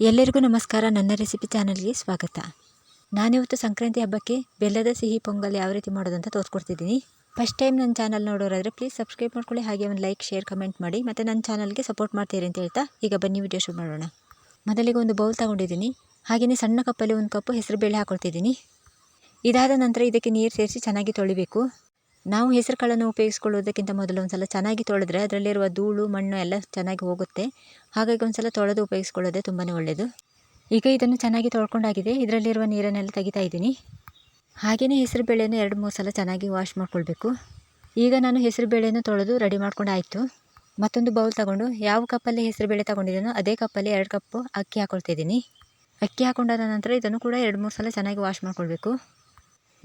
ಎಲ್ಲರಿಗೂ ನಮಸ್ಕಾರ. ನನ್ನ ರೆಸಿಪಿ ಚಾನಲ್ಗೆ ಸ್ವಾಗತ. ನಾನಿವತ್ತು ಸಂಕ್ರಾಂತಿ ಹಬ್ಬಕ್ಕೆ ಬೆಲ್ಲದ ಸಿಹಿ ಪೊಂಗಲ್ ಯಾವ ರೀತಿ ಮಾಡೋದು ಅಂತ ತೋರಿಸ್ಕೊಡ್ತಿದ್ದೀನಿ. ಫಸ್ಟ್ ಟೈಮ್ ನನ್ನ ಚಾನಲ್ ನೋಡೋರಾದರೆ ಪ್ಲೀಸ್ ಸಬ್ಸ್ಕ್ರೈಬ್ ಮಾಡ್ಕೊಳ್ಳಿ, ಹಾಗೆ ಒಂದು ಲೈಕ್, ಶೇರ್, ಕಮೆಂಟ್ ಮಾಡಿ, ಮತ್ತು ನನ್ನ ಚಾನಲ್ಗೆ ಸಪೋರ್ಟ್ ಮಾಡ್ತೀರಿ ಅಂತ ಹೇಳ್ತಾ ಈಗ ಬನ್ನಿ ವಿಡಿಯೋ ಶುರು ಮಾಡೋಣ. ಮೊದಲಿಗೆ ಒಂದು ಬೌಲ್ ತಗೊಂಡಿದ್ದೀನಿ. ಹಾಗೆಯೇ ಸಣ್ಣ ಕಪ್ಪಲ್ಲಿ ಒಂದು ಕಪ್ಪು ಹೆಸರು ಬೇಳೆ ಹಾಕೊಳ್ತಿದ್ದೀನಿ. ಇದಾದ ನಂತರ ಇದಕ್ಕೆ ನೀರು ಸೇರಿಸಿ ಚೆನ್ನಾಗಿ ತೊಳಿಬೇಕು. ನಾವು ಹೆಸರು ಕಾಳನ್ನು ಉಪಯೋಗಿಸ್ಕೊಳ್ಳೋದಕ್ಕಿಂತ ಮೊದಲು ಒಂದು ಸಲ ಚೆನ್ನಾಗಿ ತೊಳೆದ್ರೆ ಅದರಲ್ಲಿರುವ ಧೂಳು, ಮಣ್ಣು ಎಲ್ಲ ಚೆನ್ನಾಗಿ ಹೋಗುತ್ತೆ. ಹಾಗಾಗಿ ಒಂದು ಸಲ ತೊಳೆದು ಉಪಯೋಗಿಸ್ಕೊಳ್ಳೋದೇ ತುಂಬಾ ಒಳ್ಳೆಯದು ಈಗ ಇದನ್ನು ಚೆನ್ನಾಗಿ ತೊಳ್ಕೊಂಡಾಗಿದೆ. ಇದರಲ್ಲಿರುವ ನೀರನ್ನೆಲ್ಲ ತೆಗಿತಾ ಇದ್ದೀನಿ. ಹಾಗೆಯೇ ಹೆಸರು ಬೇಳೆಯನ್ನು ಎರಡು, ಮೂರು ಸಲ ಚೆನ್ನಾಗಿ ವಾಶ್ ಮಾಡ್ಕೊಳ್ಬೇಕು. ಈಗ ನಾನು ಹೆಸರು ಬೇಳೆಯನ್ನು ತೊಳೆದು ರೆಡಿ ಮಾಡ್ಕೊಂಡು ಆಯಿತು. ಮತ್ತೊಂದು ಬೌಲ್ ತಗೊಂಡು ಯಾವ ಕಪ್ಪಲ್ಲಿ ಹೆಸರು ಬೇಳೆ ತೊಗೊಂಡಿದ್ದೀನೋ ಅದೇ ಕಪ್ಪಲ್ಲಿ ಎರಡು ಕಪ್ಪು ಅಕ್ಕಿ ಹಾಕ್ಕೊಳ್ತಿದ್ದೀನಿ ಅಕ್ಕಿ ಹಾಕೊಂಡಾದ ನಂತರ ಇದನ್ನು ಕೂಡ ಎರಡು, ಮೂರು ಸಲ ಚೆನ್ನಾಗಿ ವಾಶ್ ಮಾಡ್ಕೊಳ್ಬೇಕು.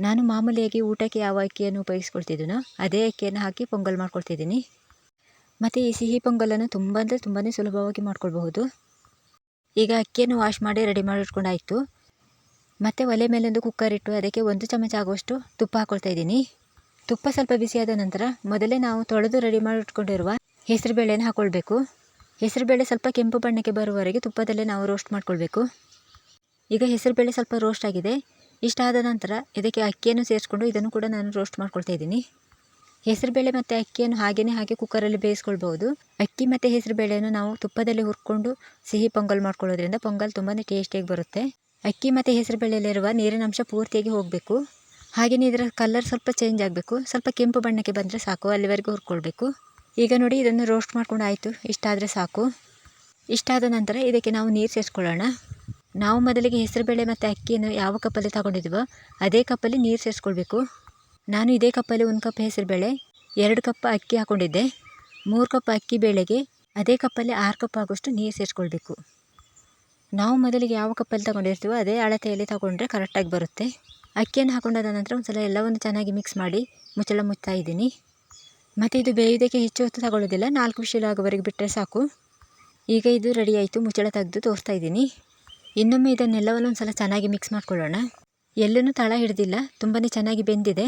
ನಾನು ಮಾಮೂಲಿಯಾಗಿ ಊಟಕ್ಕೆ ಯಾವ ಅಕ್ಕಿಯನ್ನು ಉಪಯೋಗಿಸ್ಕೊಳ್ತಿದ್ದೀನೋ ಅದೇ ಅಕ್ಕಿಯನ್ನು ಹಾಕಿ ಪೊಂಗಲ್ ಮಾಡ್ಕೊಳ್ತಿದ್ದೀನಿ. ಮತ್ತು ಈ ಸಿಹಿ ಪೊಂಗಲನ್ನು ತುಂಬ ಅಂದರೆ ತುಂಬಾ ಸುಲಭವಾಗಿ ಮಾಡ್ಕೊಳ್ಬಹುದು. ಈಗ ಅಕ್ಕಿಯನ್ನು ವಾಶ್ ಮಾಡಿ ರೆಡಿ ಮಾಡಿಟ್ಕೊಂಡಾಯಿತು. ಮತ್ತು ಒಲೆ ಮೇಲೊಂದು ಕುಕ್ಕರ್ ಇಟ್ಟು ಅದಕ್ಕೆ ಒಂದು ಚಮಚ ಆಗುವಷ್ಟು ತುಪ್ಪ ಹಾಕ್ಕೊಳ್ತಾ ಇದ್ದೀನಿ. ತುಪ್ಪ ಸ್ವಲ್ಪ ಬಿಸಿಯಾದ ನಂತರ ಮೊದಲೇ ನಾವು ತೊಳೆದು ರೆಡಿ ಮಾಡಿಟ್ಕೊಂಡಿರುವ ಹೆಸರುಬೇಳೆನ ಹಾಕ್ಕೊಳ್ಬೇಕು ಹೆಸರುಬೇಳೆ ಸ್ವಲ್ಪ ಕೆಂಪು ಬಣ್ಣಕ್ಕೆ ಬರುವವರೆಗೆ ತುಪ್ಪದಲ್ಲೇ ನಾವು ರೋಸ್ಟ್ ಮಾಡ್ಕೊಳ್ಬೇಕು. ಈಗ ಹೆಸರುಬೇಳೆ ಸ್ವಲ್ಪ ರೋಸ್ಟ್ ಆಗಿದೆ. ಇಷ್ಟಾದ ನಂತರ ಇದಕ್ಕೆ ಅಕ್ಕಿಯನ್ನು ಸೇರಿಸ್ಕೊಂಡು ಇದನ್ನು ಕೂಡ ನಾನು ರೋಸ್ಟ್ ಮಾಡ್ಕೊಳ್ತಾ ಇದ್ದೀನಿ. ಹೆಸರುಬೇಳೆ ಮತ್ತು ಅಕ್ಕಿಯನ್ನು ಹಾಗೆಯೇ ಹಾಗೆ ಕುಕ್ಕರಲ್ಲಿ ಬೇಯಿಸ್ಕೊಳ್ಬೋದು ಅಕ್ಕಿ ಮತ್ತು ಹೆಸರುಬೇಳೆಯನ್ನು ನಾವು ತುಪ್ಪದಲ್ಲಿ ಹುರ್ಕೊಂಡು ಸಿಹಿ ಪೊಂಗಲ್ ಮಾಡ್ಕೊಳ್ಳೋದ್ರಿಂದ ಪೊಂಗಲ್ ತುಂಬಾ ಟೇಸ್ಟಿಯಾಗಿ ಬರುತ್ತೆ. ಅಕ್ಕಿ ಮತ್ತು ಹೆಸರುಬೇಳೆಯಲ್ಲಿರುವ ನೀರಿನ ಅಂಶ ಪೂರ್ತಿಯಾಗಿ ಹೋಗಬೇಕು. ಹಾಗೆಯೇ ಇದರ ಕಲರ್ ಸ್ವಲ್ಪ ಚೇಂಜ್ ಆಗಬೇಕು. ಸ್ವಲ್ಪ ಕೆಂಪು ಬಣ್ಣಕ್ಕೆ ಬಂದರೆ ಸಾಕು. ಅಲ್ಲಿವರೆಗೂ ಹುರ್ಕೊಳ್ಬೇಕು. ಈಗ ನೋಡಿ ಇದನ್ನು ರೋಸ್ಟ್ ಮಾಡ್ಕೊಂಡು ಆಯಿತು. ಇಷ್ಟಾದರೆ ಸಾಕು. ಇಷ್ಟಾದ ನಂತರ ಇದಕ್ಕೆ ನಾವು ನೀರು ಸೇರಿಸ್ಕೊಳ್ಳೋಣ. ನಾವು ಮೊದಲಿಗೆ ಹೆಸರುಬೇಳೆ ಮತ್ತು ಅಕ್ಕಿಯನ್ನು ಯಾವ ಕಪ್ಪಲ್ಲಿ ತಗೊಂಡಿದ್ವೋ ಅದೇ ಕಪ್ಪಲ್ಲಿ ನೀರು ಸೇರಿಸ್ಕೊಳ್ಬೇಕು. ನಾನು ಇದೇ ಕಪ್ಪಲ್ಲಿ ಒಂದು ಕಪ್ ಹೆಸರುಬೇಳೆ ಎರಡು ಕಪ್ ಅಕ್ಕಿ ಹಾಕ್ಕೊಂಡಿದ್ದೆ ಮೂರು ಕಪ್ ಅಕ್ಕಿ ಬೇಳೆಗೆ ಅದೇ ಕಪ್ಪಲ್ಲಿ ಆರು ಕಪ್ ಆಗೋಷ್ಟು ನೀರು ಸೇರಿಸ್ಕೊಳ್ಬೇಕು. ನಾವು ಮೊದಲಿಗೆ ಯಾವ ಕಪ್ಪಲ್ಲಿ ತಗೊಂಡಿರ್ತೀವೋ ಅದೇ ಅಳತೆಯಲ್ಲಿ ತಗೊಂಡ್ರೆ ಕರೆಕ್ಟಾಗಿ ಬರುತ್ತೆ. ಅಕ್ಕಿಯನ್ನು ಹಾಕೊಂಡಾದ ನಂತರ ಒಂದು ಸಲ ಎಲ್ಲವನ್ನು ಚೆನ್ನಾಗಿ ಮಿಕ್ಸ್ ಮಾಡಿ ಮುಚ್ಚಳ ಮುಚ್ತಾ ಇದ್ದೀನಿ. ಮತ್ತು ಇದು ಬೇಯೋದಕ್ಕೆ ಹೆಚ್ಚು ಹೊತ್ತು ತಗೊಳ್ಳೋದಿಲ್ಲ, ನಾಲ್ಕು ವಿಷಯ ಆಗೋವರೆಗೆ ಬಿಟ್ಟರೆ ಸಾಕು. ಈಗ ಇದು ರೆಡಿ ಆಯಿತು, ಮುಚ್ಚಳ ತೆಗೆದು ತೋರಿಸ್ತಾ ಇದ್ದೀನಿ. ಇನ್ನೊಮ್ಮೆ ಇದನ್ನೆಲ್ಲ ಒಂದು ಸಲ ಚೆನ್ನಾಗಿ ಮಿಕ್ಸ್ ಮಾಡಿಕೊಳ್ಳೋಣ. ಎಲ್ಲೂ ತಳ ಹಿಡಿದಿಲ್ಲ ತುಂಬಾ ಚೆನ್ನಾಗಿ ಬೆಂದಿದೆ.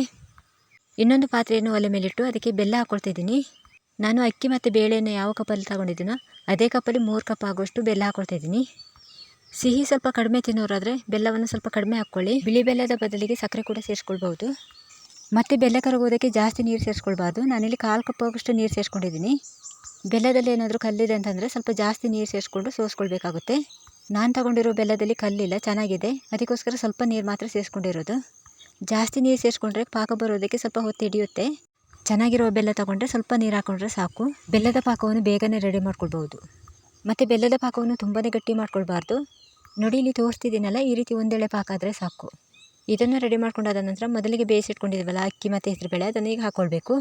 ಇನ್ನೊಂದು ಪಾತ್ರೆಯನ್ನು ಒಲೆ ಮೇಲಿಟ್ಟು ಅದಕ್ಕೆ ಬೆಲ್ಲ ಹಾಕ್ಕೊಳ್ತಾ ಇದ್ದೀನಿ ನಾನು ಅಕ್ಕಿ ಮತ್ತು ಬೇಳೆಯನ್ನು ಯಾವ ಕಪ್ಪಲ್ಲಿ ತಗೊಂಡಿದ್ದೀನೋ ಅದೇ ಕಪ್ಪಲ್ಲಿ ಮೂರು ಕಪ್ ಆಗುವಷ್ಟು ಬೆಲ್ಲ ಹಾಕ್ಕೊಳ್ತಾ ಇದ್ದೀನಿ ಸಿಹಿ ಸ್ವಲ್ಪ ಕಡಿಮೆ ತಿನ್ನೋರಾದರೆ ಬೆಲ್ಲವನ್ನು ಸ್ವಲ್ಪ ಕಡಿಮೆ ಹಾಕ್ಕೊಳ್ಳಿ. ಬಿಳಿ ಬೆಲ್ಲದ ಬದಲಿಗೆ ಸಕ್ಕರೆ ಕೂಡ ಸೇರಿಸ್ಕೊಳ್ಬೋದು ಮತ್ತು ಬೆಲ್ಲ ಕರಗೋದಕ್ಕೆ ಜಾಸ್ತಿ ನೀರು ಸೇರಿಸ್ಕೊಳ್ಬಾರ್ದು. ನಾನಿಲ್ಲಿ ಕಾಲು ಕಪ್ ಆಗುವಷ್ಟು ನೀರು ಸೇರಿಸ್ಕೊಂಡಿದ್ದೀನಿ. ಬೆಲ್ಲದಲ್ಲಿ ಏನಾದರೂ ಕಲ್ಲಿದೆ ಅಂತಂದರೆ ಸ್ವಲ್ಪ ಜಾಸ್ತಿ ನೀರು ಸೇರಿಸ್ಕೊಂಡು ಸೋಸ್ಕೊಳ್ಬೇಕಾಗುತ್ತೆ. ನಾನು ತಗೊಂಡಿರೋ ಬೆಲ್ಲದಲ್ಲಿ ಕಲ್ಲಿಲ್ಲ, ಚೆನ್ನಾಗಿದೆ. ಅದಕ್ಕೋಸ್ಕರ ಸ್ವಲ್ಪ ನೀರು ಮಾತ್ರ ಸೇರಿಸ್ಕೊಂಡಿರೋದು ಜಾಸ್ತಿ ನೀರು ಸೇರಿಸ್ಕೊಂಡ್ರೆ ಪಾಕ ಬರೋದಕ್ಕೆ ಸ್ವಲ್ಪ ಹೊತ್ತು ಹಿಡಿಯುತ್ತೆ. ಚೆನ್ನಾಗಿರೋ ಬೆಲ್ಲ ತಗೊಂಡ್ರೆ ಸ್ವಲ್ಪ ನೀರು ಹಾಕ್ಕೊಂಡ್ರೆ ಸಾಕು. ಬೆಲ್ಲದ ಪಾಕವನ್ನು ಬೇಗನೆ ರೆಡಿ ಮಾಡ್ಕೊಳ್ಬೋದು ಮತ್ತು ಬೆಲ್ಲದ ಪಾಕವನ್ನು ತುಂಬಾ ಗಟ್ಟಿ ಮಾಡ್ಕೊಳ್ಬಾರ್ದು. ನೋಡಿ, ಇಲ್ಲಿ ತೋರಿಸ್ತಿದ್ದೀನಲ್ಲ, ಈ ರೀತಿ ಒಂದೆಳೆ ಪಾಕ ಆದರೆ ಸಾಕು. ಇದನ್ನು ರೆಡಿ ಮಾಡ್ಕೊಂಡಾದ ನಂತರ ಮೊದಲಿಗೆ ಬೇಯಿಸಿಟ್ಕೊಂಡಿದ್ವಲ್ಲ ಅಕ್ಕಿ ಮತ್ತು ಹೆಸರುಬೇಳೆ, ಅದನ್ನು ಈಗ ಹಾಕ್ಕೊಳ್ಬೇಕು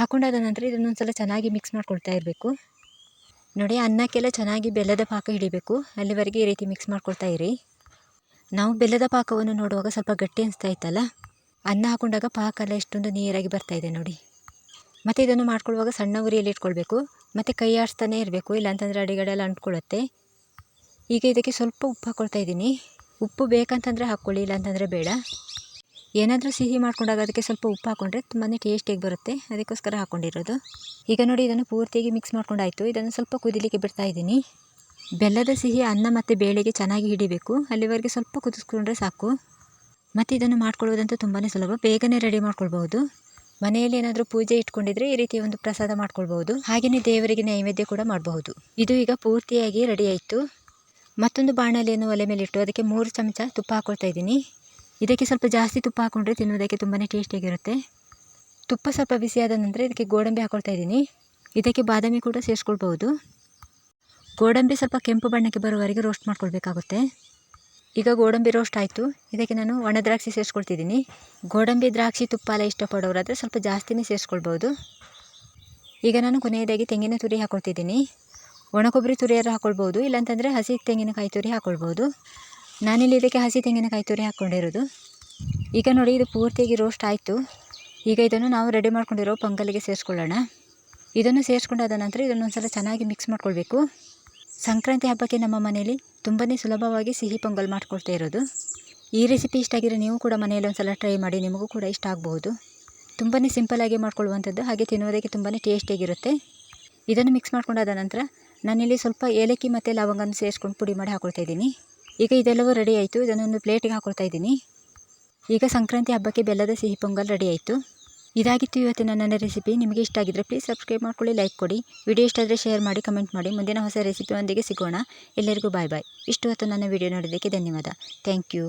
ಹಾಕೊಂಡಾದ ನಂತರ ಇದನ್ನೊಂದು ಸಲ ಚೆನ್ನಾಗಿ ಮಿಕ್ಸ್ ಮಾಡ್ಕೊಳ್ತಾ ಇರಬೇಕು. ನೋಡಿ, ಅನ್ನಕ್ಕೆಲ್ಲ ಚೆನ್ನಾಗಿ ಬೆಲ್ಲದ ಪಾಕ ಹಿಡಿಬೇಕು. ಅಲ್ಲಿವರೆಗೆ ಈ ರೀತಿ ಮಿಕ್ಸ್ ಮಾಡ್ಕೊಳ್ತಾ ಇರಿ. ನಾವು ಬೆಲ್ಲದ ಪಾಕವನ್ನು ನೋಡುವಾಗ ಸ್ವಲ್ಪ ಗಟ್ಟಿ ಅನಿಸ್ತಾ ಇತ್ತಲ್ಲ? ಅನ್ನ ಹಾಕೊಂಡಾಗ ಪಾಕ ಎಲ್ಲ ಎಷ್ಟೊಂದು ನೀರಾಗಿ ಬರ್ತಾ ಇದೆ ನೋಡಿ. ಮತ್ತು ಇದನ್ನು ಮಾಡ್ಕೊಳ್ಳುವಾಗ ಸಣ್ಣ ಉರಿಯಲ್ಲಿ ಇಟ್ಕೊಳ್ಬೇಕು. ಮತ್ತು ಕೈ ಆಡಿಸ್ತಾನೆ ಇರಬೇಕು, ಇಲ್ಲಾಂತಂದರೆ ಅಡಿಗಡೆ ಎಲ್ಲ ಅಂಟ್ಕೊಳ್ಳುತ್ತೆ. ಈಗ ಇದಕ್ಕೆ ಸ್ವಲ್ಪ ಉಪ್ಪು ಹಾಕ್ಕೊಳ್ತಾ ಇದ್ದೀನಿ. ಉಪ್ಪು ಬೇಕಂತಂದರೆ ಹಾಕ್ಕೊಳ್ಳಿ, ಇಲ್ಲಾಂತಂದರೆ ಬೇಡ. ಏನಾದರೂ ಸಿಹಿ ಮಾಡಿಕೊಂಡಾಗ ಅದಕ್ಕೆ ಸ್ವಲ್ಪ ಉಪ್ಪು ಹಾಕ್ಕೊಂಡ್ರೆ ತುಂಬಾ ಟೇಸ್ಟಿಯಾಗಿ ಬರುತ್ತೆ. ಅದಕ್ಕೋಸ್ಕರ ಹಾಕ್ಕೊಂಡಿರೋದು ಈಗ ನೋಡಿ ಇದನ್ನು ಪೂರ್ತಿಯಾಗಿ ಮಿಕ್ಸ್ ಮಾಡ್ಕೊಂಡಾಯಿತು. ಇದನ್ನು ಸ್ವಲ್ಪ ಕುದಿಲಿಕ್ಕೆ ಬಿಡ್ತಾ ಇದ್ದೀನಿ. ಬೆಲ್ಲದ ಸಿಹಿ ಅನ್ನ ಮತ್ತು ಬೇಳೆಗೆ ಚೆನ್ನಾಗಿ ಹಿಡಿಬೇಕು. ಅಲ್ಲಿವರೆಗೆ ಸ್ವಲ್ಪ ಕುದಿಸ್ಕೊಂಡ್ರೆ ಸಾಕು. ಮತ್ತು ಇದನ್ನು ಮಾಡ್ಕೊಳ್ಳೋದಂತೂ ತುಂಬಾ ಸುಲಭ. ಬೇಗನೆ ರೆಡಿ ಮಾಡ್ಕೊಳ್ಬೋದು ಮನೆಯಲ್ಲಿ ಏನಾದರೂ ಪೂಜೆ ಇಟ್ಕೊಂಡಿದ್ರೆ ಈ ರೀತಿ ಒಂದು ಪ್ರಸಾದ ಮಾಡ್ಕೊಳ್ಬೋದು ಹಾಗೆಯೇ ದೇವರಿಗೆ ನೈವೇದ್ಯ ಕೂಡ ಮಾಡಬಹುದು. ಇದು ಈಗ ಪೂರ್ತಿಯಾಗಿ ರೆಡಿ ಆಯಿತು. ಮತ್ತೊಂದು ಬಾಣಲೆಯನ್ನು ಒಲೆ ಮೇಲೆ ಇಟ್ಟು ಅದಕ್ಕೆ ಮೂರು ಚಮಚ ತುಪ್ಪ ಹಾಕ್ಕೊಳ್ತಾ ಇದ್ದೀನಿ. ಇದಕ್ಕೆ ಸ್ವಲ್ಪ ಜಾಸ್ತಿ ತುಪ್ಪ ಹಾಕ್ಕೊಂಡ್ರೆ ತಿನ್ನೋದಕ್ಕೆ ತುಂಬಾ ಟೇಸ್ಟಿಯಾಗಿರುತ್ತೆ. ತುಪ್ಪ ಸ್ವಲ್ಪ ಬಿಸಿಯಾದ ನಂತರ ಇದಕ್ಕೆ ಗೋಡಂಬಿ ಹಾಕ್ಕೊಳ್ತಾ ಇದ್ದೀನಿ. ಇದಕ್ಕೆ ಬಾದಾಮಿ ಕೂಡ ಸೇರಿಸ್ಕೊಳ್ಬೋದು ಗೋಡಂಬಿ ಸ್ವಲ್ಪ ಕೆಂಪು ಬಣ್ಣಕ್ಕೆ ಬರುವವರೆಗೆ ರೋಸ್ಟ್ ಮಾಡ್ಕೊಳ್ಬೇಕಾಗುತ್ತೆ. ಈಗ ಗೋಡಂಬಿ ರೋಸ್ಟ್ ಆಯಿತು. ಇದಕ್ಕೆ ನಾನು ಒಣ ದ್ರಾಕ್ಷಿ ಸೇರಿಸ್ಕೊಳ್ತಿದ್ದೀನಿ. ಗೋಡಂಬಿ ದ್ರಾಕ್ಷಿ ತುಪ್ಪ ಎಲ್ಲ ಇಷ್ಟಪಡೋರಾದರೆ ಸ್ವಲ್ಪ ಜಾಸ್ತಿನೇ ಸೇರಿಸ್ಕೊಳ್ಬೋದು ಈಗ ನಾನು ಕೊನೆಯದಾಗಿ ತೆಂಗಿನ ತುರಿ ಹಾಕ್ಕೊಳ್ತಿದ್ದೀನಿ ಒಣ ಕೊಬ್ಬರಿ ತುರಿಯಾರು ಹಾಕ್ಕೊಳ್ಬೋದು ಇಲ್ಲಾಂತಂದರೆ ಹಸಿ ತೆಂಗಿನಕಾಯಿ ತುರಿ ಹಾಕ್ಕೊಳ್ಬೋದು ನಾನಿಲ್ಲಿ ಇದಕ್ಕೆ ಹಸಿ ತೆಂಗಿನಕಾಯಿ ತುರಿ ಹಾಕ್ಕೊಂಡಿರೋದು. ಈಗ ನೋಡಿ, ಇದು ಪೂರ್ತಿಯಾಗಿ ರೋಸ್ಟ್ ಆಯಿತು. ಈಗ ಇದನ್ನು ನಾವು ರೆಡಿ ಮಾಡ್ಕೊಂಡಿರೋ ಪೊಂಗಲಿಗೆ ಸೇರಿಸ್ಕೊಳ್ಳೋಣ. ಇದನ್ನು ಸೇರಿಸ್ಕೊಂಡಾದ ನಂತರ ಇದನ್ನು ಒಂದು ಸಲ ಚೆನ್ನಾಗಿ ಮಿಕ್ಸ್ ಮಾಡ್ಕೊಳ್ಬೇಕು. ಸಂಕ್ರಾಂತಿ ಹಬ್ಬಕ್ಕೆ ನಮ್ಮ ಮನೆಯಲ್ಲಿ ತುಂಬಾ ಸುಲಭವಾಗಿ ಸಿಹಿ ಪೊಂಗಲ್ ಮಾಡ್ಕೊಳ್ತಾ ಇರೋದು. ಈ ರೆಸಿಪಿ ಇಷ್ಟ ಆಗಿರೋ ನೀವು ಕೂಡ ಮನೆಯಲ್ಲಿ ಒಂದು ಸಲ ಟ್ರೈ ಮಾಡಿ, ನಿಮಗೂ ಕೂಡ ಇಷ್ಟ ಆಗಬಹುದು. ತುಂಬಾ ಸಿಂಪಲ್ಲಾಗಿ ಮಾಡ್ಕೊಳ್ಳುವಂಥದ್ದು, ಹಾಗೆ ತಿನ್ನೋದಕ್ಕೆ ತುಂಬಾ ಟೇಸ್ಟಿಯಾಗಿರುತ್ತೆ ಇದನ್ನು ಮಿಕ್ಸ್ ಮಾಡ್ಕೊಂಡಾದ ನಂತರ ನಾನಿಲ್ಲಿ ಸ್ವಲ್ಪ ಏಲಕ್ಕಿ ಮತ್ತು ಲವಂಗನ ಸೇರಿಸ್ಕೊಂಡು ಪುಡಿ ಮಾಡಿ ಹಾಕೊಳ್ತಾ ಇದ್ದೀನಿ. ಈಗ ಇದೆಲ್ಲವೂ ರೆಡಿ ಆಯಿತು. ಇದನ್ನೊಂದು ಪ್ಲೇಟಿಗೆ ಹಾಕೊಳ್ತಾ ಇದ್ದೀನಿ. ಈಗ ಸಂಕ್ರಾಂತಿ ಹಬ್ಬಕ್ಕೆ ಬೆಲ್ಲದ ಸಿಹಿ ಪೊಂಗಲ್ ರೆಡಿ ಆಯಿತು. ಇದಾಗಿತ್ತು ಇವತ್ತಿನ ನನ್ನ ರೆಸಿಪಿ ನಿಮಗೆ ಇಷ್ಟ ಆಗಿದ್ದರೆ ಪ್ಲೀಸ್ ಸಬ್ಸ್ಕ್ರೈಬ್ ಮಾಡ್ಕೊಳ್ಳಿ ಲೈಕ್ ಕೊಡಿ. ವಿಡಿಯೋ ಇಷ್ಟ ಆದರೆ ಶೇರ್ ಮಾಡಿ ಕಮೆಂಟ್ ಮಾಡಿ. ಮುಂದಿನ ಹೊಸ ರೆಸಿಪಿಯೊಂದಿಗೆ ಸಿಗೋಣ. ಎಲ್ಲರಿಗೂ ಬಾಯ್ ಬಾಯ್ ಇಷ್ಟು ಹೊತ್ತು ನನ್ನ ವಿಡಿಯೋ ನೋಡೋದಕ್ಕೆ ಧನ್ಯವಾದ. Thank you